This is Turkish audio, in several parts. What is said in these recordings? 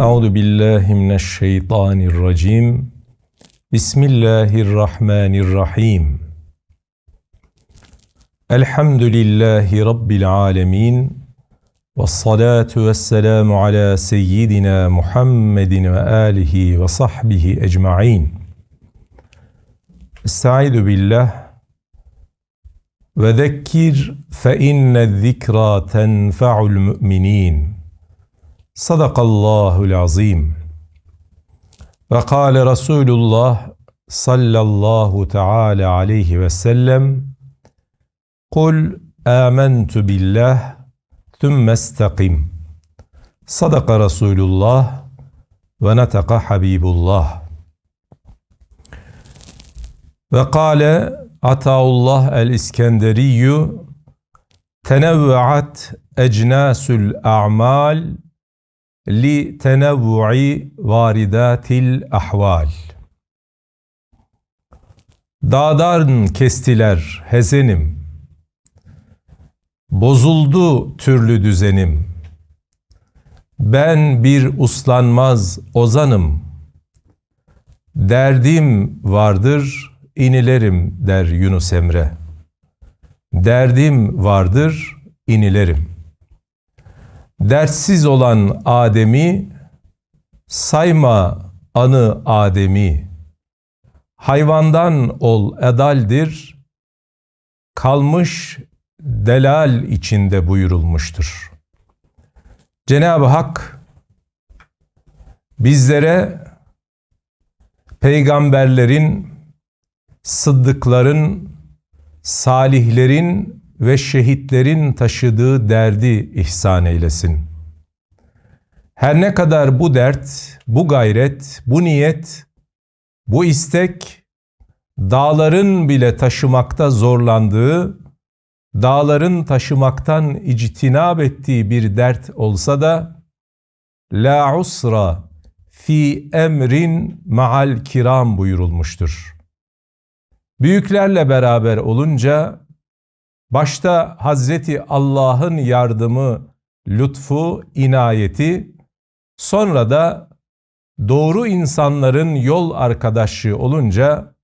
أعوذ بالله من الشيطان الرجيم. بسم الله الرحمن الرحيم. الحمد لله رب العالمين والصلاة والسلام على سيدنا محمد وآله وصحبه أجمعين. استعيذ بالله. وذكر فإن الذكرى تنفع المؤمنين. Sadakallahul azim. Ve kâle Resulullah sallallahu teala aleyhi ve sellem Kul âmentu billah thümme istakim. Sadaka Resulullah ve netaka Habibullah. Ve kâle Ataullah el-İskenderiyyu tenevve'at ecnâsül a'mal li tenevvu'i varidatil ahval. Dağdan kestiler hezenim, bozuldu türlü düzenim. Ben bir uslanmaz ozanım, derdim vardır inilerim der Yunus Emre. Derdim vardır inilerim. Dertsiz olan Adem'i sayma anı Adem'i. Hayvandan ol edaldir, kalmış delal içinde buyurulmuştur. Cenab-ı Hak bizlere peygamberlerin, sıddıkların, salihlerin ve şehitlerin taşıdığı derdi ihsan eylesin. Her ne kadar bu dert, bu gayret, bu niyet, bu istek dağların bile taşımakta zorlandığı, dağların taşımaktan ictinab ettiği bir dert olsa da la usra fi emrin ma'al kiram buyurulmuştur. Büyüklerle beraber olunca başta Hazreti Allah'ın yardımı, lütfu, inayeti, sonra da doğru insanların yol arkadaşı olunca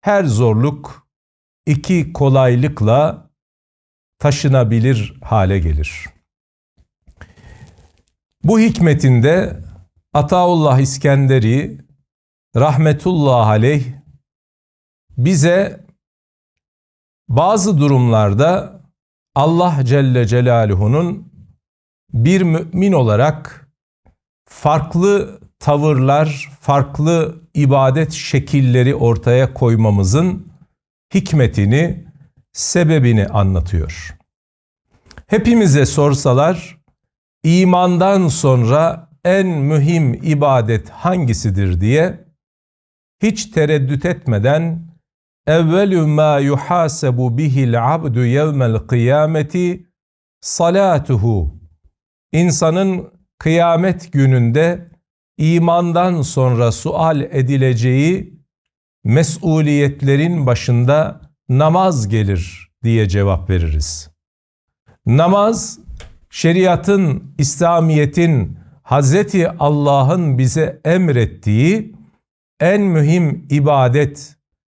her zorluk iki kolaylıkla taşınabilir hale gelir. Bu hikmetinde Ataullah İskenderi rahmetullah aleyh bize bazı durumlarda Allah Celle Celaluhu'nun bir mümin olarak farklı tavırlar, farklı ibadet şekilleri ortaya koymamızın hikmetini, sebebini anlatıyor. Hepimize sorsalar imandan sonra en mühim ibadet hangisidir diye hiç tereddüt etmeden evvelü ma yuhasebu bihil abdu yevmel kıyameti salatuhu insanın kıyamet gününde imandan sonra sual edileceği mesuliyetlerin başında namaz gelir diye cevap veririz. Namaz şeriatın, İslamiyet'in, Hazreti Allah'ın bize emrettiği en mühim ibadet,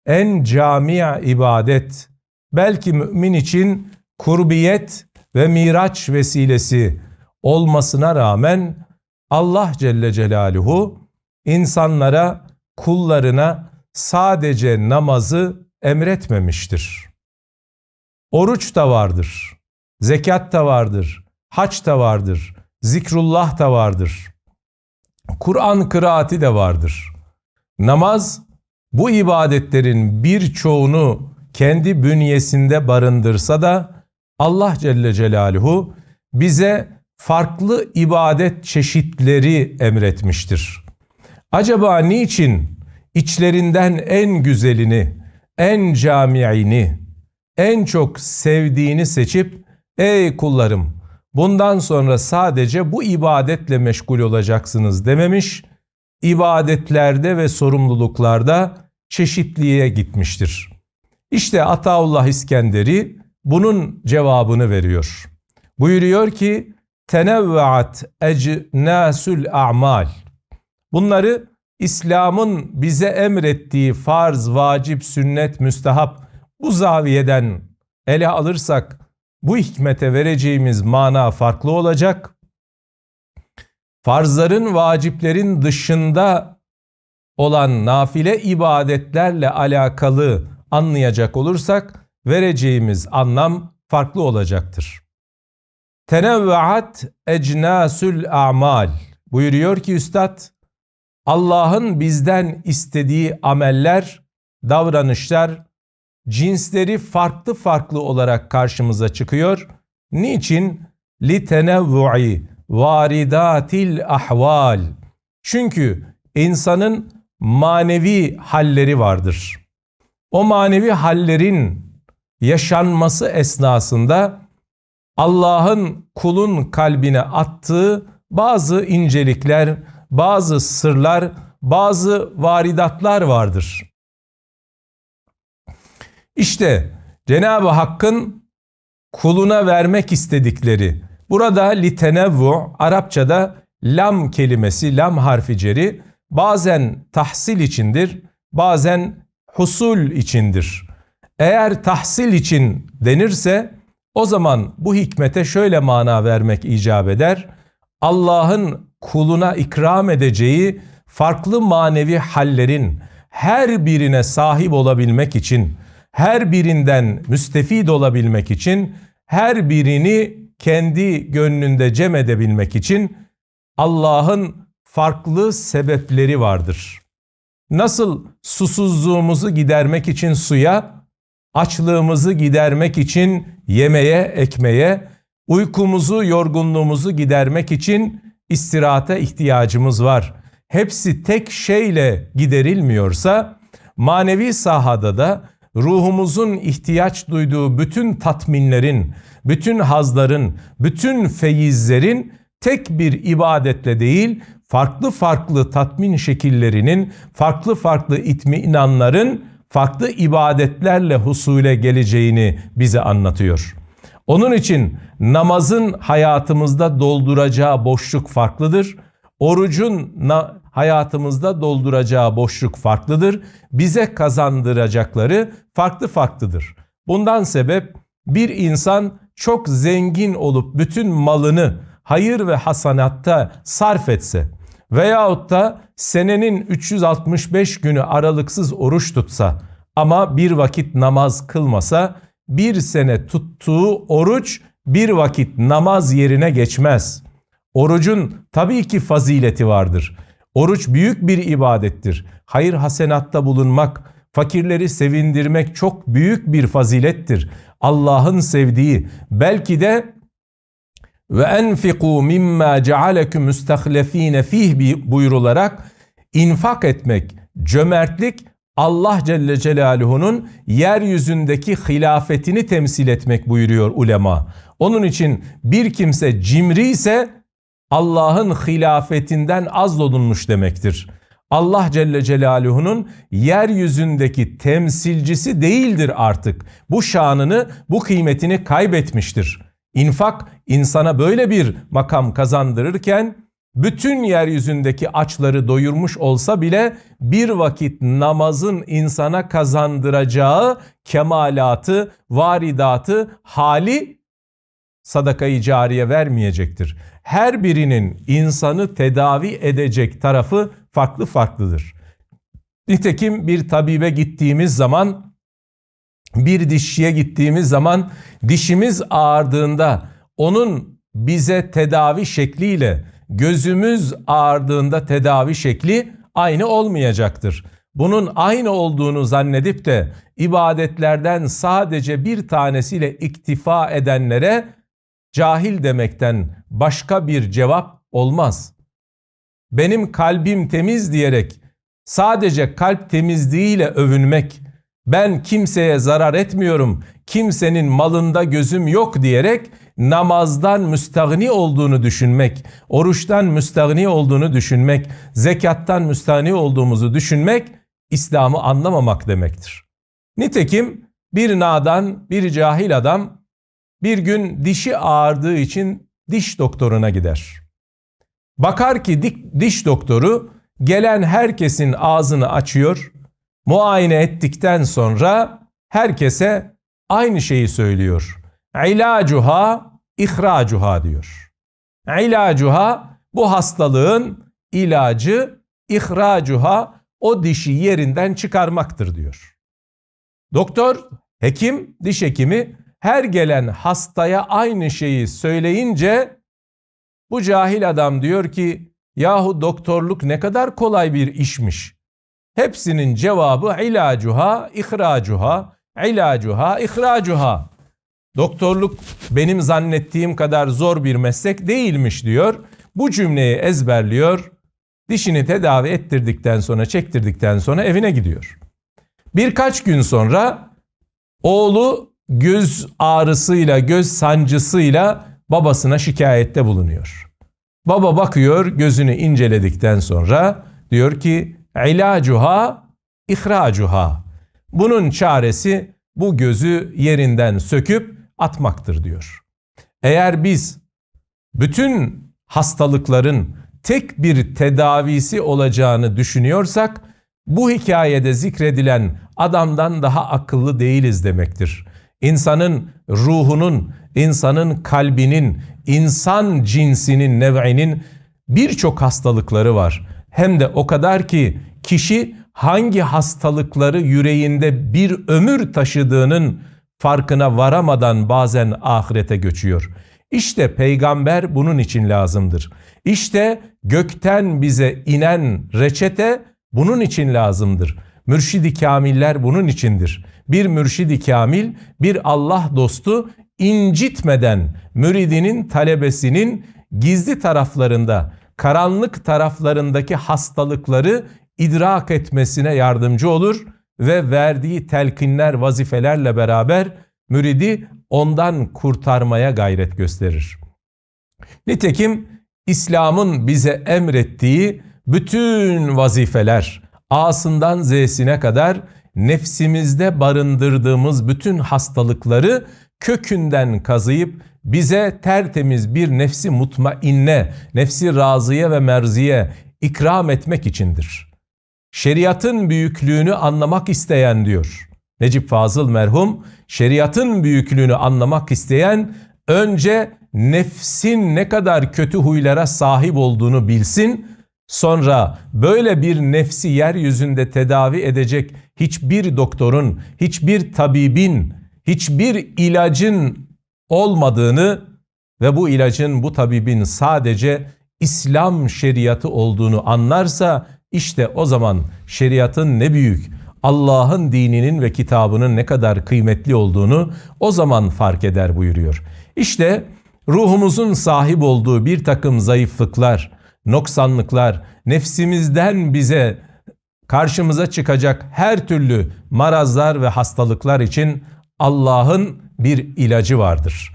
en camia ibadet, belki mümin için kurbiyet ve miraç vesilesi olmasına rağmen Allah Celle Celaluhu insanlara, kullarına sadece namazı emretmemiştir. Oruç da vardır, zekat da vardır, haç da vardır, zikrullah da vardır. Kur'an kıraati de vardır. Namaz bu ibadetlerin birçoğunu kendi bünyesinde barındırsa da Allah Celle Celaluhu bize farklı ibadet çeşitleri emretmiştir. Acaba niçin içlerinden en güzelini, en camiini, en çok sevdiğini seçip ey kullarım bundan sonra sadece bu ibadetle meşgul olacaksınız dememiş, ibadetlerde ve sorumluluklarda çeşitliğe gitmiştir. İşte Ataullah İskenderi bunun cevabını veriyor. Buyuruyor ki tenevvaat ecnasul a'mal. Bunları İslam'ın bize emrettiği farz, vacip, sünnet, müstehap bu zaviyeden ele alırsak bu hikmete vereceğimiz mana farklı olacak. Farzların, vaciplerin dışında olan nafile ibadetlerle alakalı anlayacak olursak vereceğimiz anlam farklı olacaktır. Tenevvaat ecnasul a'mal buyuruyor ki üstad Allah'ın bizden istediği ameller, davranışlar, cinsleri farklı farklı olarak karşımıza çıkıyor. Niçin? Litenevvu'i varidatil ahval. Çünkü insanın manevi halleri vardır. O manevi hallerin yaşanması esnasında Allah'ın kulun kalbine attığı bazı incelikler, bazı sırlar, bazı varidatlar vardır. İşte Cenab-ı Hakk'ın kuluna vermek istedikleri, burada litenevvu, Arapçada lam kelimesi, lam harfi ceri, bazen tahsil içindir, bazen husul içindir. Eğer tahsil için denirse o zaman bu hikmete şöyle mana vermek icap eder. Allah'ın kuluna ikram edeceği farklı manevi hallerin her birine sahip olabilmek için, her birinden müstefid olabilmek için, her birini kendi gönlünde cem edebilmek için Allah'ın farklı sebepleri vardır. Nasıl susuzluğumuzu gidermek için suya, açlığımızı gidermek için yemeğe, ekmeğe, uykumuzu, yorgunluğumuzu gidermek için istirahate ihtiyacımız var. Hepsi tek şeyle giderilmiyorsa manevi sahada da ruhumuzun ihtiyaç duyduğu bütün tatminlerin, bütün hazların, bütün feyizlerin tek bir ibadetle değil, farklı farklı tatmin şekillerinin, farklı farklı itminanların farklı ibadetlerle husule geleceğini bize anlatıyor. Onun için namazın hayatımızda dolduracağı boşluk farklıdır. Orucun hayatımızda dolduracağı boşluk farklıdır. Bize kazandıracakları farklı farklıdır. Bundan sebep bir insan çok zengin olup bütün malını hayır ve hasanatta sarf etse veyahut da senenin 365 günü aralıksız oruç tutsa ama bir vakit namaz kılmasa bir sene tuttuğu oruç bir vakit namaz yerine geçmez. Orucun tabii ki fazileti vardır. Oruç büyük bir ibadettir. Hayır hasenatta bulunmak, fakirleri sevindirmek çok büyük bir fazilettir. Allah'ın sevdiği belki de ve enfiku mimma cealekum müstahlefine fih buyurularak infak etmek, cömertlik Allah Celle Celaluhu'nun yeryüzündeki hilafetini temsil etmek buyuruyor ulema. Onun için bir kimse cimri ise Allah'ın hilafetinden azlolunmuş demektir. Allah Celle Celaluhu'nun yeryüzündeki temsilcisi değildir artık. Bu şanını, bu kıymetini kaybetmiştir. İnfak insana böyle bir makam kazandırırken bütün yeryüzündeki açları doyurmuş olsa bile bir vakit namazın insana kazandıracağı kemalatı, varidatı, hali sadakayı cariye vermeyecektir. Her birinin insanı tedavi edecek tarafı farklı farklıdır. Nitekim bir tabibe gittiğimiz zaman, bir dişçiye gittiğimiz zaman dişimiz ağardığında onun bize tedavi şekliyle gözümüz ağardığında tedavi şekli aynı olmayacaktır. Bunun aynı olduğunu zannedip de ibadetlerden sadece bir tanesiyle iktifa edenlere cahil demekten başka bir cevap olmaz. Benim kalbim temiz diyerek sadece kalp temizliğiyle övünmek, ben kimseye zarar etmiyorum, kimsenin malında gözüm yok diyerek namazdan müstahni olduğunu düşünmek, oruçtan müstahni olduğunu düşünmek, zekattan müstahni olduğumuzu düşünmek İslam'ı anlamamak demektir. Nitekim bir nadan, bir cahil adam bir gün dişi ağardığı için diş doktoruna gider. Bakar ki diş doktoru gelen herkesin ağzını açıyor, muayene ettikten sonra herkese aynı şeyi söylüyor. İlacuha, ihracuha diyor. İlacuha bu hastalığın ilacı, ihracuha o dişi yerinden çıkarmaktır diyor. Doktor, hekim, diş hekimi her gelen hastaya aynı şeyi söyleyince bu cahil adam diyor ki yahu doktorluk ne kadar kolay bir işmiş. Hepsinin cevabı ilacuha, ihracuha, ilacuha, ihracuha. Doktorluk benim zannettiğim kadar zor bir meslek değilmiş diyor. Bu cümleyi ezberliyor. Dişini tedavi ettirdikten sonra, çektirdikten sonra evine gidiyor. Birkaç gün sonra oğlu göz ağrısıyla, göz sancısıyla babasına şikayette bulunuyor. Baba bakıyor, gözünü inceledikten sonra diyor ki ilacuha ihracuha. Bunun çaresi bu gözü yerinden söküp atmaktır diyor. Eğer biz bütün hastalıkların tek bir tedavisi olacağını düşünüyorsak bu hikayede zikredilen adamdan daha akıllı değiliz demektir. İnsanın ruhunun, insanın kalbinin, insan cinsinin, nev'inin birçok hastalıkları var. Hem de o kadar ki kişi hangi hastalıkları yüreğinde bir ömür taşıdığının farkına varamadan bazen ahirete göçüyor. İşte peygamber bunun için lazımdır. İşte gökten bize inen reçete bunun için lazımdır. Mürşidi kamiller bunun içindir. Bir mürşidi kamil, bir Allah dostu incitmeden müridinin talebesinin gizli taraflarında, karanlık taraflarındaki hastalıkları idrak etmesine yardımcı olur ve verdiği telkinler, vazifelerle beraber müridi ondan kurtarmaya gayret gösterir. Nitekim İslam'ın bize emrettiği bütün vazifeler A'sından Z'sine kadar nefsimizde barındırdığımız bütün hastalıkları kökünden kazıyıp bize tertemiz bir nefsi mutmainne, nefsi razıye ve merziye ikram etmek içindir. Şeriatın büyüklüğünü anlamak isteyen diyor. Necip Fazıl merhum şeriatın büyüklüğünü anlamak isteyen önce nefsin ne kadar kötü huylara sahip olduğunu bilsin. Sonra böyle bir nefsi yeryüzünde tedavi edecek hiçbir doktorun, hiçbir tabibin, hiçbir ilacın olmadığını ve bu ilacın, bu tabibin sadece İslam şeriatı olduğunu anlarsa işte o zaman şeriatın ne büyük, Allah'ın dininin ve kitabının ne kadar kıymetli olduğunu o zaman fark eder buyuruyor. İşte ruhumuzun sahip olduğu bir takım zayıflıklar, noksanlıklar, nefsimizden bize karşımıza çıkacak her türlü marazlar ve hastalıklar için Allah'ın bir ilacı vardır.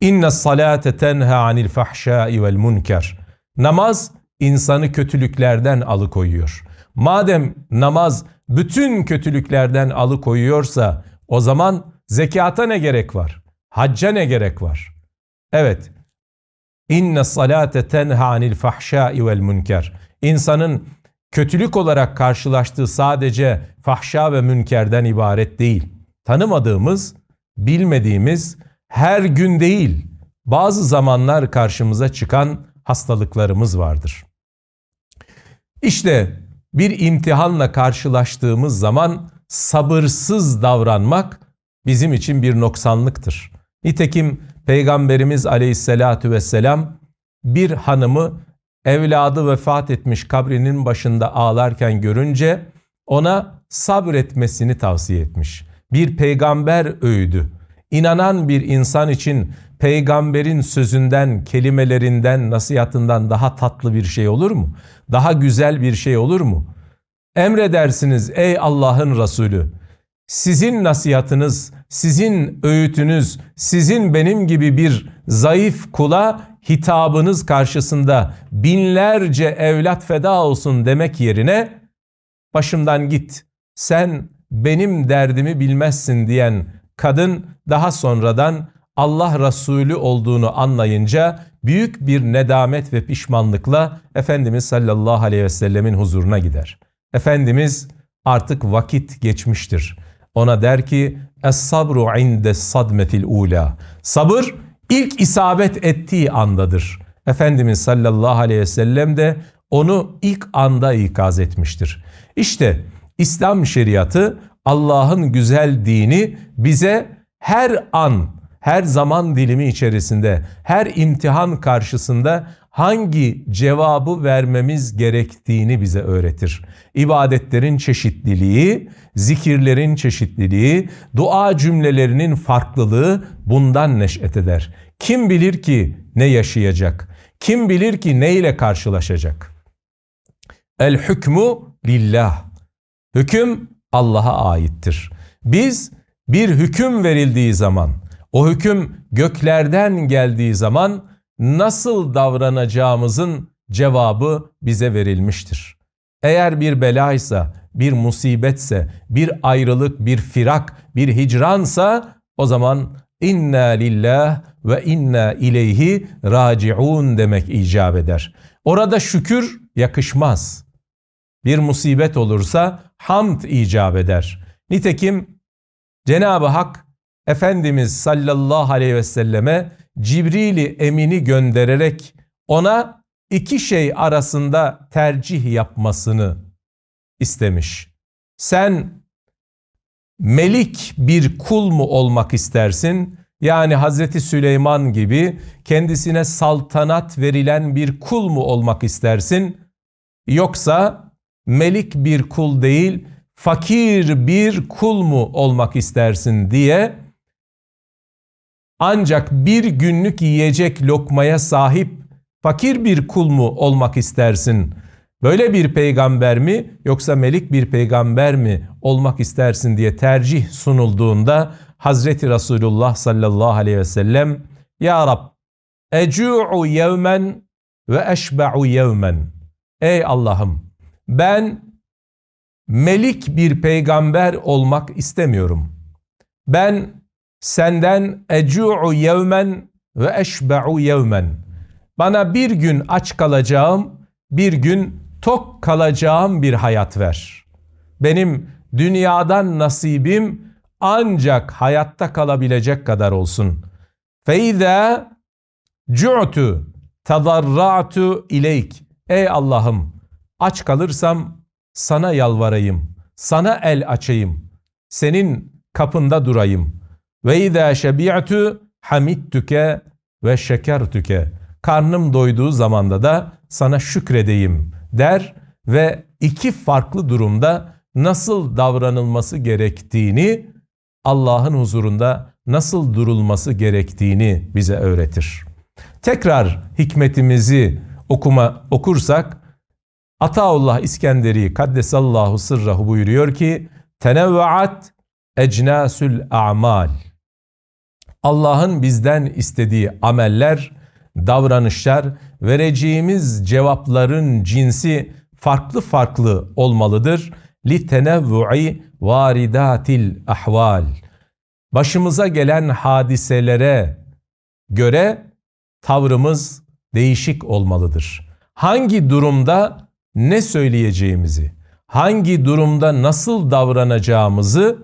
İnne salate tenha anil fahşai vel munker. Namaz insanı kötülüklerden alıkoyuyor. Madem namaz bütün kötülüklerden alıkoyuyorsa o zaman zekata ne gerek var? Hacca ne gerek var? Evet. İnne salate tenha anil fahşai vel münker. İnsanın kötülük olarak karşılaştığı sadece fahşa ve münkerden ibaret değil. Tanımadığımız, bilmediğimiz, her gün değil, bazı zamanlar karşımıza çıkan hastalıklarımız vardır. İşte bir imtihanla karşılaştığımız zaman sabırsız davranmak bizim için bir noksanlıktır. Nitekim Peygamberimiz aleyhissalatu vesselam bir hanımı evladı vefat etmiş kabrinin başında ağlarken görünce ona sabretmesini tavsiye etmiş. Bir peygamber öğüdü. İnanan bir insan için peygamberin sözünden, kelimelerinden, nasihatından daha tatlı bir şey olur mu? Daha güzel bir şey olur mu? Emredersiniz ey Allah'ın Resulü. Sizin nasihatınız, sizin öğütünüz, sizin benim gibi bir zayıf kula hitabınız karşısında binlerce evlat feda olsun demek yerine başımdan git. Sen benim derdimi bilmezsin diyen kadın daha sonradan Allah Resulü olduğunu anlayınca büyük bir nedamet ve pişmanlıkla Efendimiz sallallahu aleyhi ve sellemin huzuruna gider. Efendimiz artık vakit geçmiştir. Ona der ki Es-sabru inde sadmetil ula. Sabır ilk isabet ettiği andadır. Efendimiz sallallahu aleyhi ve sellem de onu ilk anda ikaz etmiştir. İşte İslam şeriatı Allah'ın güzel dini bize her an, her zaman dilimi içerisinde, her imtihan karşısında hangi cevabı vermemiz gerektiğini bize öğretir. İbadetlerin çeşitliliği, zikirlerin çeşitliliği, dua cümlelerinin farklılığı bundan neş'et eder. Kim bilir ki ne yaşayacak? Kim bilir ki ne ile karşılaşacak? El hükmü lillah. Hüküm Allah'a aittir. Biz bir hüküm verildiği zaman, o hüküm göklerden geldiği zaman nasıl davranacağımızın cevabı bize verilmiştir. Eğer bir belaysa, bir musibetse, bir ayrılık, bir firak, bir hicransa o zaman inna lillah ve inna ileyhi raciun demek icap eder. Orada şükür yakışmaz. Bir musibet olursa hamd icap eder. Nitekim Cenab-ı Hak Efendimiz sallallahu aleyhi ve selleme Cibril-i Emin'i göndererek ona iki şey arasında tercih yapmasını istemiş. Sen melik bir kul mu olmak istersin? Yani Hazreti Süleyman gibi kendisine saltanat verilen bir kul mu olmak istersin? Yoksa melik bir kul değil, fakir bir kul mu olmak istersin diye ancak bir günlük yiyecek lokmaya sahip fakir bir kul mu olmak istersin? Böyle bir peygamber mi yoksa melik bir peygamber mi olmak istersin diye tercih sunulduğunda Hazreti Resulullah sallallahu aleyhi ve sellem Ya Rab ecu'u yevmen ve eşba'u yevmen Ey Allah'ım ben melik bir peygamber olmak istemiyorum. Ben senden ecu'u yevmen ve eşbe'u yevmen. Bana bir gün aç kalacağım, bir gün tok kalacağım bir hayat ver. Benim dünyadan nasibim ancak hayatta kalabilecek kadar olsun. Feyza cu'tu tadarra'tu ileyk. Ey Allah'ım aç kalırsam sana yalvarayım, sana el açayım, senin kapında durayım. Ve izâ şebi'tu hamittüke ve şekertüke. Karnım doyduğu zamanda da sana şükredeyim der ve iki farklı durumda nasıl davranılması gerektiğini Allah'ın huzurunda nasıl durulması gerektiğini bize öğretir. Tekrar hikmetimizi okuma okursak Ataullah İskenderi Kaddesallahu sırrahu buyuruyor ki tenevvaat ecnasül a'mal Allah'ın bizden istediği ameller, davranışlar, vereceğimiz cevapların cinsi farklı farklı olmalıdır. Tenevvu'i varidatil ahval. Başımıza gelen hadiselere göre tavrımız değişik olmalıdır. Hangi durumda ne söyleyeceğimizi, hangi durumda nasıl davranacağımızı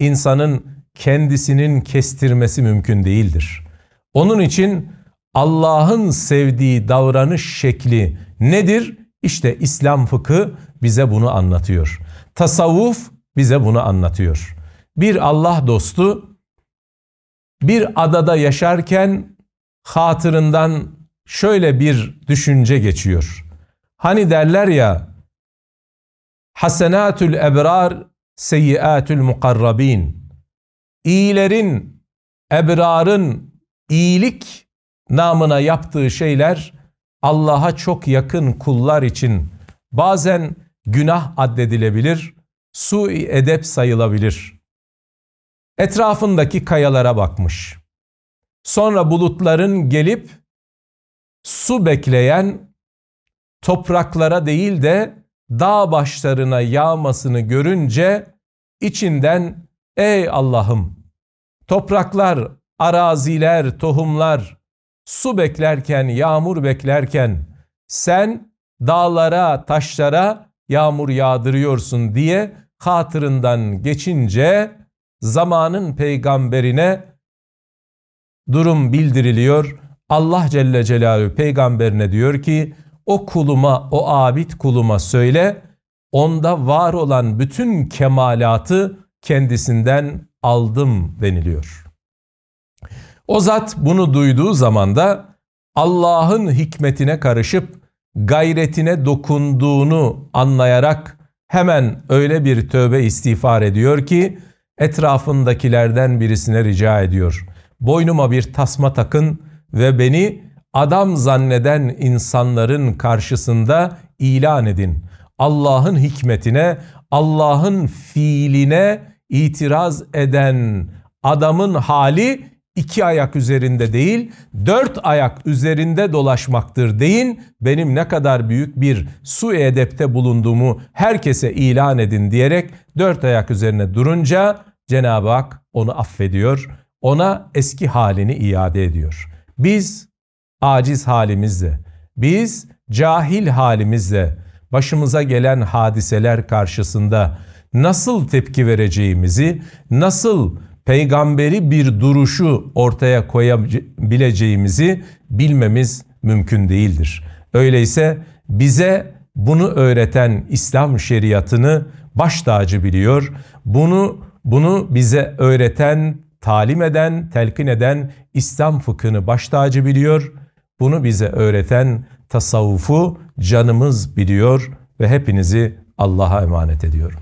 insanın kendisinin kestirmesi mümkün değildir. Onun için Allah'ın sevdiği davranış şekli nedir? İşte İslam fıkı bize bunu anlatıyor. Tasavvuf bize bunu anlatıyor. Bir Allah dostu bir adada yaşarken hatırından şöyle bir düşünce geçiyor. Hani derler ya Hasenatül ebrar seyyiatül mukarrabin. İyilerin, ebrarın iyilik namına yaptığı şeyler Allah'a çok yakın kullar için bazen günah addedilebilir, su edep sayılabilir. Etrafındaki kayalara bakmış. Sonra bulutların gelip su bekleyen topraklara değil de dağ başlarına yağmasını görünce içinden ey Allah'ım topraklar, araziler, tohumlar su beklerken, yağmur beklerken sen dağlara, taşlara yağmur yağdırıyorsun diye hatırından geçince zamanın peygamberine durum bildiriliyor. Allah Celle Celaluhu peygamberine diyor ki o kuluma, o abid kuluma söyle onda var olan bütün kemalatı kendisinden aldım deniliyor. O zat bunu duyduğu zaman da Allah'ın hikmetine karışıp gayretine dokunduğunu anlayarak hemen öyle bir tövbe istiğfar ediyor ki etrafındakilerden birisine rica ediyor. Boynuma bir tasma takın ve beni adam zanneden insanların karşısında ilan edin. Allah'ın hikmetine, Allah'ın fiiline itiraz eden adamın hali iki ayak üzerinde değil, dört ayak üzerinde dolaşmaktır deyin. Benim ne kadar büyük bir su edepte bulunduğumu herkese ilan edin diyerek dört ayak üzerine durunca Cenab-ı Hak onu affediyor. Ona eski halini iade ediyor. Biz aciz halimizle, biz cahil halimizle başımıza gelen hadiseler karşısında nasıl tepki vereceğimizi, nasıl peygamberi bir duruşu ortaya koyabileceğimizi bilmemiz mümkün değildir. Öyleyse bize bunu öğreten İslam şeriatını baş tacı biliyor. Bunu bunu bize öğreten, talim eden, telkin eden İslam fıkhını baş tacı biliyor. Bunu bize öğreten tasavvufu canımız biliyor ve hepinizi Allah'a emanet ediyorum.